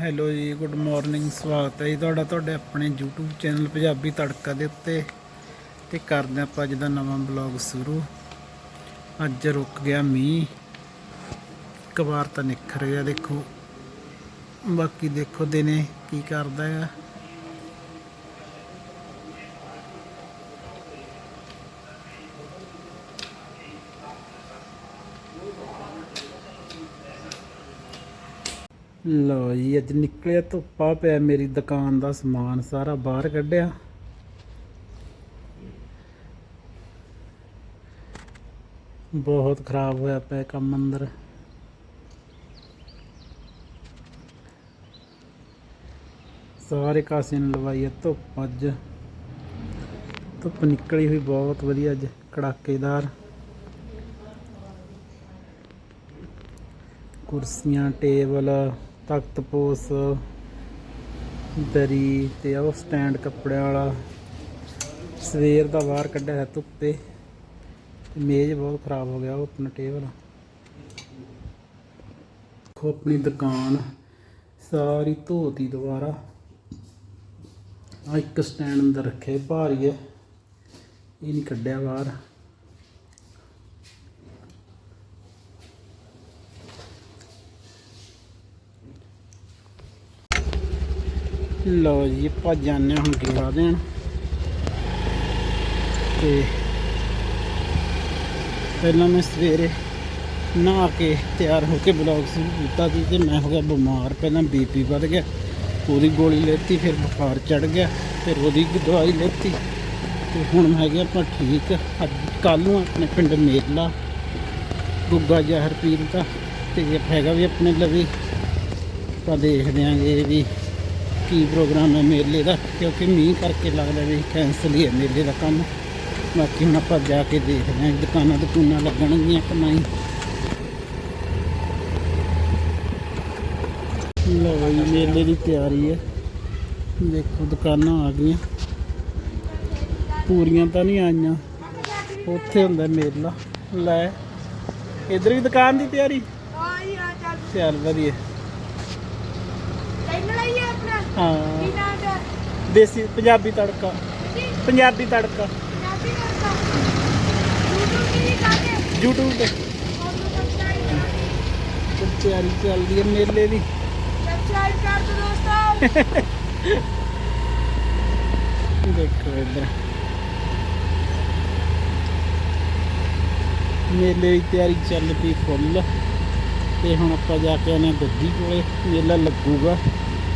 Hello ਜੀ, good morning, ਸਵਾਗਤ ਹੈ ਜੀ ਤੁਹਾਡਾ, ਤੁਹਾਡੇ ਆਪਣੇ YouTube ਚੈਨਲ ਪੰਜਾਬੀ ਤੜਕਾ ਦੇ ਉੱਤੇ। ਤੇ ਕਰਦੇ ਆਪਾਂ ਅੱਜ ਦਾ ਨਵਾਂ ਬਲੌਗ ਸ਼ੁਰੂ। ਅੱਜ ਰੁਕ ਗਿਆ ਮੀਂਹ। ਇੱਕ ਵਾਰ ਤਾਂ ਨਿਖਰ ਗਿਆ ਦੇਖੋ। ਬਾਕੀ ਦੇਖੋ ਦਿਨੇ ਕੀ ਕਰਦਾ ਹੈ ਲਓ ਜੀ, ਅੱਜ ਨਿਕਲਿਆ ਧੁੱਪਾ ਪਿਆ ਮੇਰੀ ਦੁਕਾਨ ਦਾ ਸਮਾਨ, ਸਾਰਾ ਬਾਹਰ ਕੱਢਿਆ। ਬਹੁਤ ਖਰਾਬ ਹੋਇਆ ਪਿਆ ਕੰਮ ਅੰਦਰ। ਸਾਰੇ ਕਾਸੇ ਨੂੰ ਲਵਾਈ ਹੈ ਧੁੱਪ ਅੱਜ। ਧੁੱਪ ਨਿਕਲੀ ਹੋਈ ਬਹੁਤ ਵਧੀਆ ਅੱਜ, ਕੜਾਕੇਦਾਰ। ਕੁਰਸੀਆਂ, ਟੇਬਲ ਤਖਤ ਪੋਸ ਦਰੀ ਤੇ ਉਹ ਸਟੈਂਡ ਕੱਪੜਿਆਂ ਵਾਲਾ। ਸਵੇਰ ਦਾ ਬਾਹਰ ਕੱਢਿਆ ਹੈ ਧੁੱਪੇ। ਤੇ ਮੇਜ਼ ਬਹੁਤ ਖਰਾਬ ਹੋ ਗਿਆ, ਉਹ ਆਪਣਾ ਟੇਬਲ। ਦੇਖੋ ਆਪਣੀ ਦੁਕਾਨ, ਸਾਰੀ ਧੋਤੀ ਦੁਬਾਰਾ। ਆ ਇੱਕ ਸਟੈਂਡ ਅੰਦਰ ਰੱਖੇ ਭਾਰੀ ਹੈ। ਇਹ ਨਹੀਂ ਕੱਢਿਆ ਬਾਹਰ। ਲਓ ਜੀ, ਆਪਾਂ ਜਾਂਦੇ ਹਾਂ ਹੁਣ ਗੇੜਾ ਦੇਣ। ਤੇ ਪਹਿਲਾਂ ਮੈਂ ਸਵੇਰੇ ਨਹਾ ਕੇ ਤਿਆਰ ਹੋ ਕੇ ਬਲੌਗ ਸ਼ੁਰੂ ਕੀਤਾ ਸੀ ਤੇ ਮੈਂ ਹੋ ਗਿਆ ਬਿਮਾਰ, ਪਹਿਲਾਂ ਬੀਪੀ ਵੱਧ ਗਿਆ, ਉਹਦੀ ਗੋਲੀ ਲੈਤੀ, ਫਿਰ ਬੁਖਾਰ ਚੜ ਗਿਆ, ਫਿਰ ਉਹਦੀ ਦਵਾਈ ਲੈਤੀ। ਤੇ ਹੁਣ ਹੈਗੇ ਆਪਾਂ ਠੀਕ, ਅੱਜ ਕੱਲ ਨੂੰ ਆਪਣੇ ਪਿੰਡ ਮੇਲਾ, ਗੁੱਗਾ ਜ਼ਹਿਰ ਪੀਰ ਦਾ, ਤੇ ਇਹ ਹੈਗਾ ਵੀ ਆਪਣੇ ਲਵੀ, ਆਪਾਂ ਦੇਖਦੇ ਆਂਗੇ ਵੀ ਕੀ ਪ੍ਰੋਗਰਾਮ ਹੈ ਮੇਲੇ ਦਾ ਕਿਉਂਕਿ ਮੀਂਹ ਕਰਕੇ ਲੱਗਦਾ ਵੀ ਕੈਂਸਲ ਹੀ ਹੈ ਮੇਲੇ ਦਾ ਕੰਮ। ਬਾਕੀ ਹੁਣ ਆਪਾਂ ਜਾ ਕੇ ਦੇਖਦੇ ਹਾਂ ਦੁਕਾਨਾਂ ਦੁਕਾਨਾਂ ਲੱਗਣਗੀਆਂ ਕਿ ਨਹੀਂ। ਲਓ ਜੀ ਮੇਲੇ ਦੀ ਤਿਆਰੀ ਹੈ ਦੇਖੋ ਦੁਕਾਨਾਂ ਆ ਗਈਆਂ। ਪੂਰੀਆਂ ਤਾਂ ਨਹੀਂ ਆਈਆਂ। ਉੱਥੇ ਹੁੰਦਾ ਮੇਲਾ। ਲੈ ਇਧਰ ਵੀ ਦੁਕਾਨ ਦੀ ਤਿਆਰੀ? ਆਈ ਆ ਚੱਲ। ਚੱਲ ਵਧੀਆ ਚੈਨਲ ਆਈ ਆ ਆਪਣਾ ਹਾਂ। ਕੀ ਦਾ ਦੇਸੀ, ਪੰਜਾਬੀ ਤੜਕਾ। ਜੀ ਪੰਜਾਬੀ ਤੜਕਾ। ਪੰਜਾਬੀ ਕਰਦਾ YouTube ਤੇ। ਕਾਕੇ YouTube ਤੇ ਤਿਆਰੀ ਚੱਲਦੀ ਹੈ ਮੇਲੇ ਦੀ। ਸਬਸਕ੍ਰਾਈਬ ਕਰ ਦਿਓ ਦੋਸਤੋ ਦੇਖੋ ਇੱਧਰ। ਮੇਲੇ ਦੀ ਤਿਆਰੀ ਚੱਲ ਪਈ ਫੁੱਲ। ਤੇ ਹੁਣ ਆਪਾਂ ਜਾ ਕੇ ਆਨੇ ਗੱਡੀ ਕੋਲੇ। ਮੇਲਾ ਲੱਗੂਗਾ।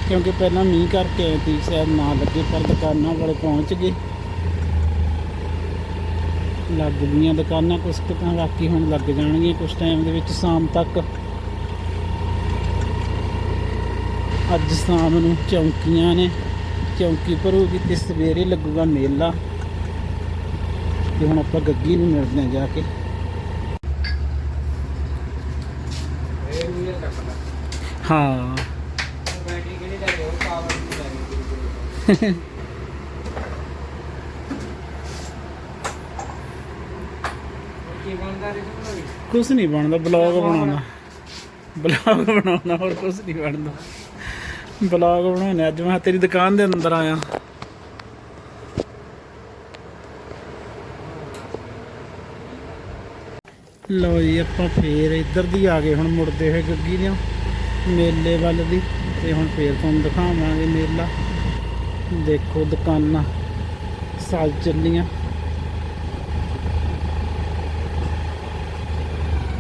ਕਿਉਂਕਿ ਪਹਿਲਾਂ ਮੀਂਹ ਕਰਕੇ ਆਏ ਸਾਹਿਬ ਨਾ ਲੱਗੇ ਪਰ ਦੁਕਾਨਾਂ ਵਾਲੇ ਪਹੁੰਚ ਗਏ। ਲੱਗ ਗਈਆਂ ਦੁਕਾਨਾਂ, ਕੁਛ ਤਾਂ ਬਾਕੀ ਹੁਣ ਲੱਗ ਜਾਣਗੀਆਂ ਕੁਝ ਟਾਈਮ ਦੇ ਵਿੱਚ ਸ਼ਾਮ ਤੱਕ। ਅੱਜ ਸ਼ਾਮ ਨੂੰ ਚੌਂਕੀਆਂ ਨੇ, ਚੌਂਕੀ ਭਰੂਗੀ ਤੇ ਸਵੇਰੇ ਲੱਗੂਗਾ ਮੇਲਾ। ਤੇ ਹੁਣ ਆਪਾਂ ਗੱਗੀ ਨੂੰ ਮਿਲਦੇ ਹਾਂ ਜਾ ਕੇ। ਹਾਂ। ਕੁਛ ਨਹੀਂ ਬਣਦਾ ਬਲੌਗ ਬਣਾਉਣਾ। ਬਲੌਗ ਬਣਾਉਣਾ ਹੋਰ ਕੁਛ ਨਹੀਂ ਬਣਦਾ। ਬਲੌਗ ਬਣਾਉਣਾ ਅੱਜ ਮੈਂ ਤੇਰੀ ਦੁਕਾਨ ਦੇ ਅੰਦਰ ਆਇਆ। ਲਓ ਜੀ ਆਪਾਂ ਫੇਰ ਇੱਧਰ ਦੀ ਆ ਗਏ ਹੁਣ ਮੁੜਦੇ ਹੋਏ ਗੱਗੀ ਦੇ ਮੇਲੇ ਵੱਲ ਦੀ ਤੇ ਹੁਣ ਫੇਰ ਤੁਹਾਨੂੰ ਦਿਖਾਵਾਂਗੇ ਮੇਲਾ। ਦੇਖੋ ਦੁਕਾਨਾਂ ਸਾਲ ਚੱਲੀਆਂ।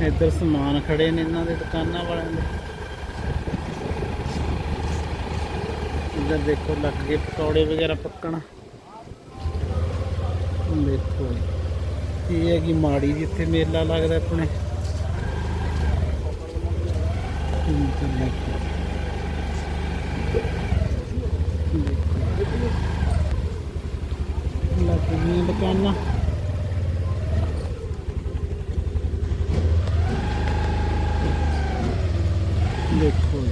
ਇੱਧਰ ਸਮਾਨ ਖੜੇ ਨੇ ਇਹਨਾਂ ਦੇ ਦੁਕਾਨਾਂ ਵਾਲਿਆਂ ਦੇ। ਇੱਧਰ ਦੇਖੋ ਲੱਗ ਗਏ ਪਕੌੜੇ ਵਗੈਰਾ ਪੱਕਣ। ਦੇਖੋ ਇਹ ਕਿ ਮਾੜੀ ਜਿੱਥੇ ਮੇਲਾ ਲੱਗਦਾ ਆਪਣੇ। ਦੇਖੋ। ਦੇਖੋ। ਲੱਗ ਗਈਆਂ ਦੇਖੋ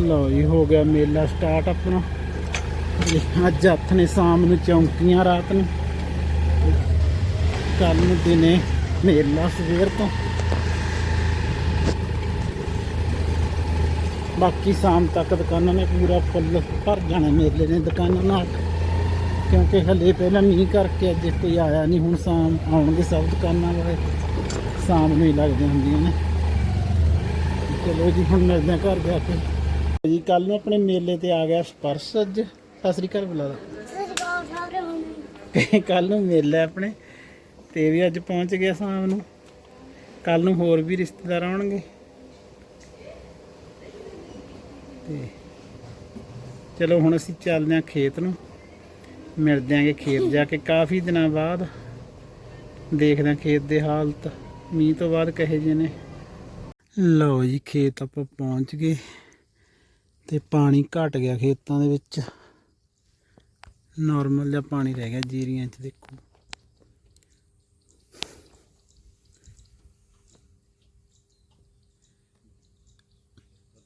ਲਓ ਜੀ ਹੋ ਗਿਆ ਮੇਲਾ ਸਟਾਰਟ ਆਪਣਾ ਅੱਜ ਹੱਥ ਨੇ ਸ਼ਾਮ ਨੂੰ ਚੌਂਕੀਆਂ ਰਾਤ ਨੂੰ ਕੱਲ ਨੂੰ ਦਿਨੇ ਮੇਲਾ ਸਵੇਰ ਤੋਂ। ਬਾਕੀ ਸ਼ਾਮ ਤੱਕ ਦੁਕਾਨਾਂ ਨੇ ਪੂਰਾ ਫੁੱਲ ਭਰ ਜਾਣਾ ਮੇਲੇ ਨੇ ਦੁਕਾਨਾਂ ਨਾਲ। ਕਿਉਂਕਿ ਹਲੇ ਪਹਿਲਾਂ ਮੀਂਹ ਕਰਕੇ ਅੱਜ ਕੋਈ ਆਇਆ ਨਹੀਂ ਹੁਣ ਸ਼ਾਮ ਆਉਣਗੇ ਸਭ ਦੁਕਾਨਾਂ ਵਾਲੇ। ਸ਼ਾਮ ਨੂੰ ਹੀ ਲੱਗਦੀਆਂ ਹੁੰਦੀਆਂ ਨੇ। ਚਲੋ ਜੀ ਹੁਣ ਮਿਲਦੇ ਘਰ ਜਾ ਕੇ। ਜੀ ਕੱਲ ਨੂੰ ਆਪਣੇ ਮੇਲੇ ਤੇ ਆ ਗਿਆ ਸਪਰਸ਼ ਅੱਜ। ਸਤਿ ਸ੍ਰੀ ਅਕਾਲ ਬੁਲਾ ਹੁਣ ਕੱਲ ਨੂੰ। ਮੇਲਾ ਆਪਣੇ। ਤੇ ਵੀ ਅੱਜ ਪਹੁੰਚ ਗਿਆ ਸ਼ਾਮ ਨੂੰ। ਕੱਲ ਨੂੰ ਹੋਰ ਵੀ ਰਿਸ਼ਤੇਦਾਰ ਆਉਣਗੇ। ਤੇ ਚਲੋ ਹੁਣ ਅਸੀਂ ਚੱਲਦੇ ਹਾਂ ਖੇਤ ਨੂੰ। ਮਿਲਦੇ ਆਂਗੇ ਖੇਤ ਜਾ ਕੇ। ਕਾਫੀ ਦਿਨਾਂ ਬਾਅਦ ਦੇਖਦੇ ਹਾਂ ਖੇਤ ਦੇ ਹਾਲਤ। ਮੀਂਹ ਤੋਂ ਬਾਅਦ ਕਹੇ ਜਿਹੇ ਨੇ। ਲਓ ਜੀ, ਖੇਤ ਆਪਾਂ ਪਹੁੰਚ ਗਏ ਤੇ ਪਾਣੀ ਘਟ ਗਿਆ ਖੇਤਾਂ ਦੇ ਵਿੱਚ। ਨਾਰਮਲ ਜਿਹਾ ਪਾਣੀ ਰਹਿ ਗਿਆ ਜੀਰੀਆਂ 'ਚ, ਦੇਖੋ।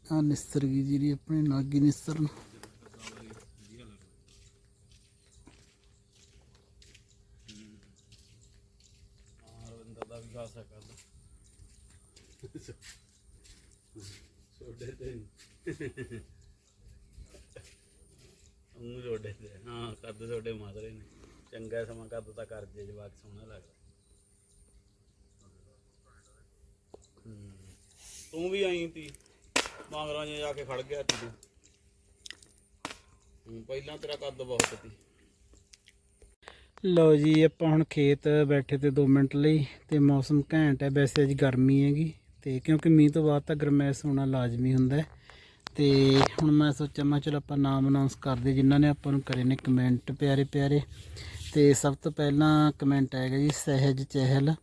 ਆ ਨਿਸਰ ਗਈ ਜੀਰੀ ਆਪਣੇ ਨਾਗੀ ਨਿਸਰ ਨੂੰ। ਉਹਨੂੰ ਜੋੜੇ ਤੇ ਹਾਂ। ਕੱਦ ਤੁਹਾਡੇ ਮਾਦਰੇ ਨੇ ਚੰਗਾ ਸਮਾਂ ਕੱਦ ਤਾਂ ਕਰ ਜੇ ਜਵਾਕ ਸੋਹਣਾ ਲੱਗਦਾ ਤੂੰ ਵੀ ਆਈ ਤੀ? ਮਾਂਗਰਾਂ 'ਚ ਜਾ ਕੇ ਖੜ ਗਿਆ ਤੂੰ। ਪਹਿਲਾਂ ਤੇਰਾ ਕੱਦ ਬਹੁਤ ਤੀ ਲਓ ਜੀ, ਆਪਾਂ ਹੁਣ ਖੇਤ ਬੈਠੇ ਤੇ 2 ਮਿੰਟ ਲਈ ਤੇ ਮੌਸਮ ਘੈਂਟ ਹੈ। ਵੈਸੇ ਅੱਜ ਗਰਮੀ ਹੈਗੀ ਤੇ ਕਿਉਂਕਿ ਮੀਂਹ ਤੋਂ ਬਾਅਦ ਤਾਂ ਗਰਮੈਸ਼ ਹੋਣਾ ਲਾਜ਼ਮੀ ਹੁੰਦਾ ਹੈ। ਤੇ ਹੁਣ ਮੈਂ ਸੋਚਿਆ, ਮੈਂ ਚਲੋ ਆਪਾਂ ਨਾਮ ਅਨਾਉਂਸ ਕਰਦੇ ਜਿਨ੍ਹਾਂ ਨੇ ਆਪਾਂ ਨੂੰ ਕਰੇ ਨੇ ਕਮੈਂਟ ਪਿਆਰੇ ਪਿਆਰੇ ਤੇ ਸਭ ਤੋਂ ਪਹਿਲਾਂ ਕਮੈਂਟ ਆਏਗਾ ਜੀ, ਸਹਿਜ ਚਹਿਲ।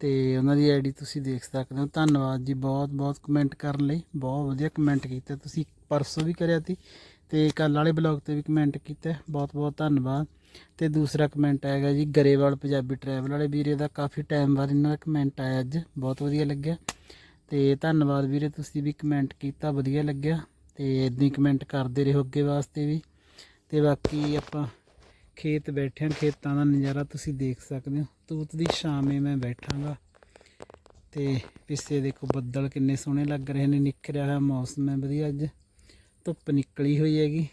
ਤੇ ਉਹਨਾਂ ਦੀ ਆਈਡੀ ਤੁਸੀਂ ਦੇਖ ਸਕਦੇ ਹੋ। ਧੰਨਵਾਦ ਜੀ ਬਹੁਤ ਬਹੁਤ ਕਮੈਂਟ ਕਰਨ ਲਈ। ਬਹੁਤ ਵਧੀਆ ਕਮੈਂਟ ਕੀਤਾ। ਤੁਸੀਂ ਪਰਸੋਂ ਵੀ ਕਰਿਆ ਸੀ ਤੇ ਕੱਲ ਵਾਲੇ ਬਲੌਗ ਤੇ ਵੀ ਕਮੈਂਟ ਕੀਤਾ। ਬਹੁਤ ਬਹੁਤ ਧੰਨਵਾਦ। ਤੇ ਦੂਸਰਾ ਕਮੈਂਟ ਆਏਗਾ ਜੀ, ਗਰੇਵਾਲ ਪੰਜਾਬੀ ਟਰੈਵਲ ਵਾਲੇ ਵੀਰੇ ਦਾ ਕਾਫੀ ਟਾਈਮ ਬਾਅਦ ਇਹਨਾਂ ਦਾ ਕਮੈਂਟ ਆਇਆ ਅੱਜ। ਬਹੁਤ ਵਧੀਆ ਲੱਗਿਆ। ਤੇ ਧੰਨਵਾਦ ਵੀਰੇ, ਤੁਸੀਂ ਵੀ ਕਮੈਂਟ ਕੀਤਾ। ਵਧੀਆ ਲੱਗਿਆ। ਤੇ ਇਦਾਂ ਹੀ ਕਮੈਂਟ ਕਰਦੇ ਰਹੋ ਅੱਗੇ ਵਾਸਤੇ ਵੀ। ਤੇ ਬਾਕੀ ਆਪਾਂ ਖੇਤ ਬੈਠੇ ਹਾਂ। ਖੇਤਾਂ ਦਾ ਨਜ਼ਾਰਾ ਤੁਸੀਂ ਦੇਖ ਸਕਦੇ ਹੋ। ਤੂਤ ਦੀ ਛਾਵੇਂ ਮੈਂ ਬੈਠਾਂਗਾ। ਤੇ ਪਿੱਛੇ ਦੇਖੋ ਬੱਦਲ ਕਿੰਨੇ ਸੋਹਣੇ ਲੱਗ ਰਹੇ ਨੇ ਨਿਖਰਿਆ ਹੋਇਆ ਮੌਸਮ ਹੈ ਵਧੀਆ ਅੱਜ। ਧੁੱਪ ਨਿਕਲੀ ਹੋਈ ਹੈਗੀ।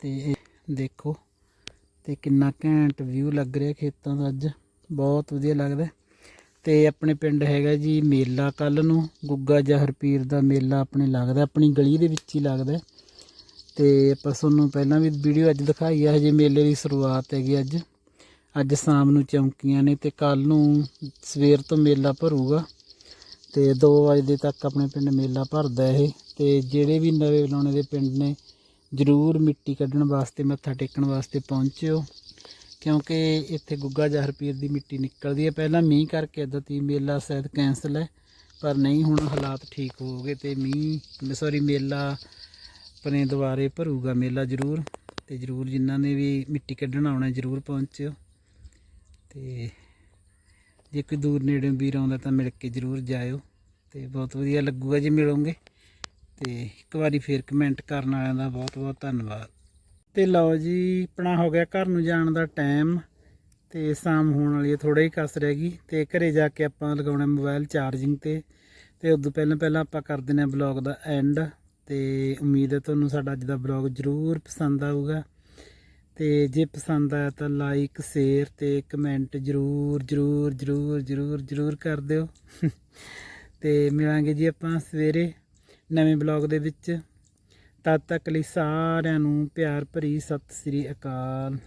ਤੇ ਦੇਖੋ, ਤੇ ਕਿੰਨਾ ਘੈਂਟ ਵਿਊ ਲੱਗ ਰਿਹਾ ਖੇਤਾਂ ਦਾ ਅੱਜ। ਬਹੁਤ ਵਧੀਆ ਲੱਗਦਾ। ਤੇ ਆਪਣੇ ਪਿੰਡ ਹੈਗਾ ਜੀ ਮੇਲਾ ਕੱਲ ਨੂੰ। ਗੁੱਗਾ ਜਹਰਪੀਰ ਦਾ ਮੇਲਾ ਆਪਣੇ ਲੱਗਦਾ, ਆਪਣੀ ਗਲੀ ਦੇ ਵਿੱਚ ਹੀ ਲੱਗਦਾ। ਤੇ ਆਪਾਂ ਤੁਹਾਨੂੰ ਪਹਿਲਾਂ ਵੀ ਵੀਡੀਓ ਅੱਜ ਦਿਖਾਈ ਹੈ ਹਜੇ ਮੇਲੇ ਦੀ ਸ਼ੁਰੂਆਤ ਹੈਗੀ ਅੱਜ। ਅੱਜ ਸ਼ਾਮ ਨੂੰ ਚੌਂਕੀਆਂ ਨੇ ਤੇ ਕੱਲ ਨੂੰ ਸਵੇਰ ਤੋਂ ਮੇਲਾ ਭਰੂਗਾ ਤੇ 2 ਵਜੇ ਤੱਕ ਆਪਣੇ ਪਿੰਡ ਮੇਲਾ ਭਰਦਾ ਇਹ ਤੇ ਜਿਹੜੇ ਵੀ ਨਵੇਂ ਲਾਉਣੇ ਦੇ ਪਿੰਡ ਨੇ, ਜ਼ਰੂਰ ਮਿੱਟੀ ਕੱਢਣ ਵਾਸਤੇ, ਮੱਥਾ ਟੇਕਣ ਵਾਸਤੇ ਪਹੁੰਚਿਓ, ਕਿਉਂਕਿ ਇੱਥੇ ਗੁੱਗਾ ਜਹਰ ਪੀਰ ਦੀ ਮਿੱਟੀ ਨਿਕਲਦੀ ਹੈ। ਪਹਿਲਾਂ ਮੀਂਹ ਕਰਕੇ ਇਦਾਂ ਤੀ ਮੇਲਾ ਸ਼ਾਇਦ ਕੈਂਸਲ ਹੈ, ਪਰ ਨਹੀਂ, ਹੁਣ ਹਾਲਾਤ ਠੀਕ ਹੋ ਗਏ ਤੇ ਮੀਂਹ ਸੌਰੀ ਮੇਲਾ ਆਪਣੇ ਦੁਆਰੇ ਭਰੂਗਾ, ਮੇਲਾ ਜ਼ਰੂਰ ਤੇ ਜ਼ਰੂਰ ਜਿਨ੍ਹਾਂ ਨੇ ਵੀ ਮਿੱਟੀ ਕੱਢਣ ਆਉਣਾ ਜ਼ਰੂਰ ਪਹੁੰਚਿਓ। ਤੇ ਜੇ ਕੋਈ ਦੂਰ ਨੇੜੇ ਵੀਰ ਆਉਂਦਾ ਤਾਂ ਮਿਲ ਕੇ ਜ਼ਰੂਰ ਜਾਇਓ ਤੇ ਬਹੁਤ ਵਧੀਆ ਲੱਗੂਗਾ ਜੇ ਮਿਲੋਗੇ ਤੇ ਇੱਕ ਵਾਰੀ ਫੇਰ ਕਮੈਂਟ ਕਰਨ ਵਾਲਿਆਂ ਦਾ ਬਹੁਤ ਬਹੁਤ ਧੰਨਵਾਦ। ਤੇ ਲਓ ਜੀ, ਆਪਣਾ ਹੋ ਗਿਆ ਘਰ ਨੂੰ ਜਾਣ ਦਾ ਟਾਈਮ ਤੇ ਸ਼ਾਮ ਹੋਣ ਵਾਲੀ ਹੈ ਥੋੜਾ ਹੀ ਕਸ ਰਹਿ ਗਈ ਤੇ ਘਰੇ ਜਾ ਕੇ ਆਪਾਂ ਲਗਾਉਣਾ ਮੋਬਾਈਲ ਚਾਰਜਿੰਗ ਤੇ ਤੇ ਉਦੋਂ ਪਹਿਲਾਂ ਪਹਿਲਾਂ ਆਪਾਂ ਕਰ ਦਿੰਦੇ ਹਾਂ ਬਲੌਗ ਦਾ ਐਂਡ ਤੇ ਉਮੀਦ ਹੈ ਤੁਹਾਨੂੰ ਸਾਡਾ ਅੱਜ ਦਾ ਬਲੌਗ ਜ਼ਰੂਰ ਪਸੰਦ ਆਊਗਾ। ਤੇ ਜੇ ਪਸੰਦ ਆਇਆ ਤਾਂ ਲਾਈਕ ਸ਼ੇਅਰ ਤੇ ਕਮੈਂਟ ਜ਼ਰੂਰ ਜ਼ਰੂਰ ਜ਼ਰੂਰ ਜ਼ਰੂਰ ਜ਼ਰੂਰ ਕਰ ਦਿਓ। ਤੇ ਮਿਲਾਂਗੇ ਜੀ ਆਪਾਂ ਸਵੇਰੇ ਨਵੇਂ ਬਲੌਗ ਦੇ ਵਿੱਚ। ਤਦ ਤੱਕ ਲਈ ਸਾਰਿਆਂ ਨੂੰ ਪਿਆਰ ਭਰੀ ਸਤਿ ਸ੍ਰੀ ਅਕਾਲ।